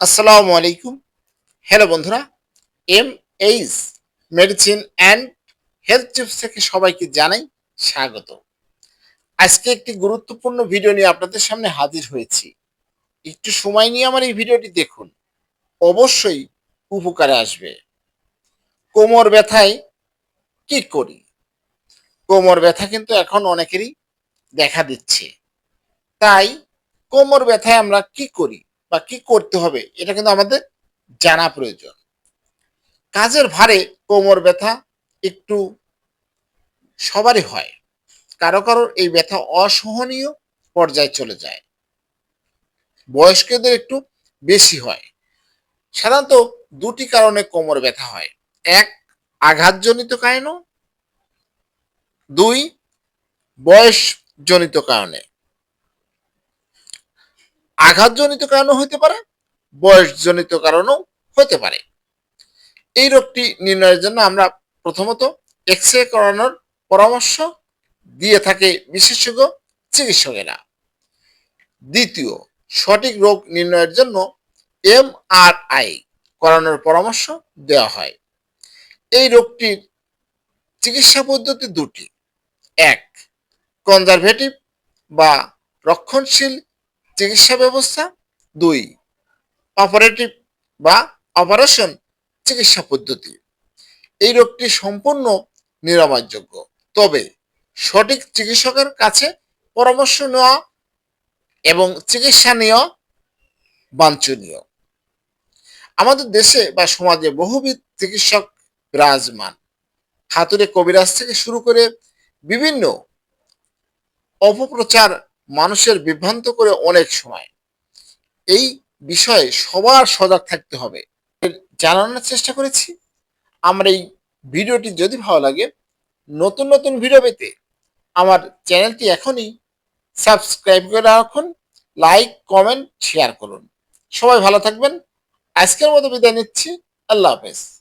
আসসালামু আলাইকুম। হ্যালো বন্ধুরা M H medicine and health tips থেকে সবাইকে জানাই স্বাগত। আজকে একটি গুরুত্বপূর্ণ ভিডিও নিয়ে আপনাদের সামনে হাজির হয়েছি। একটু সময় নিয়ে আমার এই ভিডিওটি দেখুন, অবশ্যই উপকারে আসবে। কোমর ব্যথায় কি করি? কোমর ব্যথা কিন্তু এখন অনেকেরই দেখা দিচ্ছে। তাই কোমর ব্যথায় আমরা কি করি? বা কি করতে হবে, এটা কিন্তু আমাদের জানা প্রয়োজন। কাজের ভারে কোমর ব্যথা একটু সবারই হয়। কারও কারও এই ব্যথা অসহনীয় পর্যায়ে চলে যায়। বয়স্কদের একটু বেশি হয়। সাধারণত দুটি কারণে কোমর ব্যথা হয়। এক, আঘাতজনিত কারণ। দুই, বয়সজনিত কারণে। আঘাতজনিত কারণও হতে পারে, বয়সজনিত কারণও হতে পারে। এই রোগটি নির্ণয়ের জন্য আমরা প্রথমত এক্স রে করানোর পরামর্শ দিয়ে থাকে বিশেষজ্ঞ চিকিৎসকেরা। দ্বিতীয়, সঠিক রোগ নির্ণয়ের জন্য এম আর আই করানোর পরামর্শ দেওয়া হয়। এই রোগটির চিকিৎসা পদ্ধতি দুটি। এক, কনজারভেটিভ বা রক্ষণশীল চিকিৎসা ব্যবস্থা। দুই অপারেটিভ বা অপারেশন চিকিৎসা পদ্ধতি। এই রোগটি সম্পূর্ণ নিরাময়যোগ্য। তবে সঠিক চিকিৎসকের কাছে পরামর্শ নেওয়া এবং চিকিৎসা নেওয়া বাঞ্ছনীয়। আমাদের দেশে বা সমাজে বহুবিধ চিকিৎসক বিরাজমান। হাতুড়ে কবিরাজ থেকে শুরু করে বিভিন্ন অপপ্রচার মানুষের বিভ্রান্ত করে অনেক সময়। এই বিষয়ে সবার সজাগ থাকতে হবে। জানানোর চেষ্টা করেছি। আমার এই ভিডিওটি যদি ভালো লাগে, নতুন নতুন ভিডিও পেতে আমার চ্যানেলটি এখনই সাবস্ক্রাইব করে রাখুন, লাইক, কমেন্ট, শেয়ার করুন। সবাই ভালো থাকবেন। আজকের মতো বিদায় নিচ্ছি। আল্লাহ হাফেজ।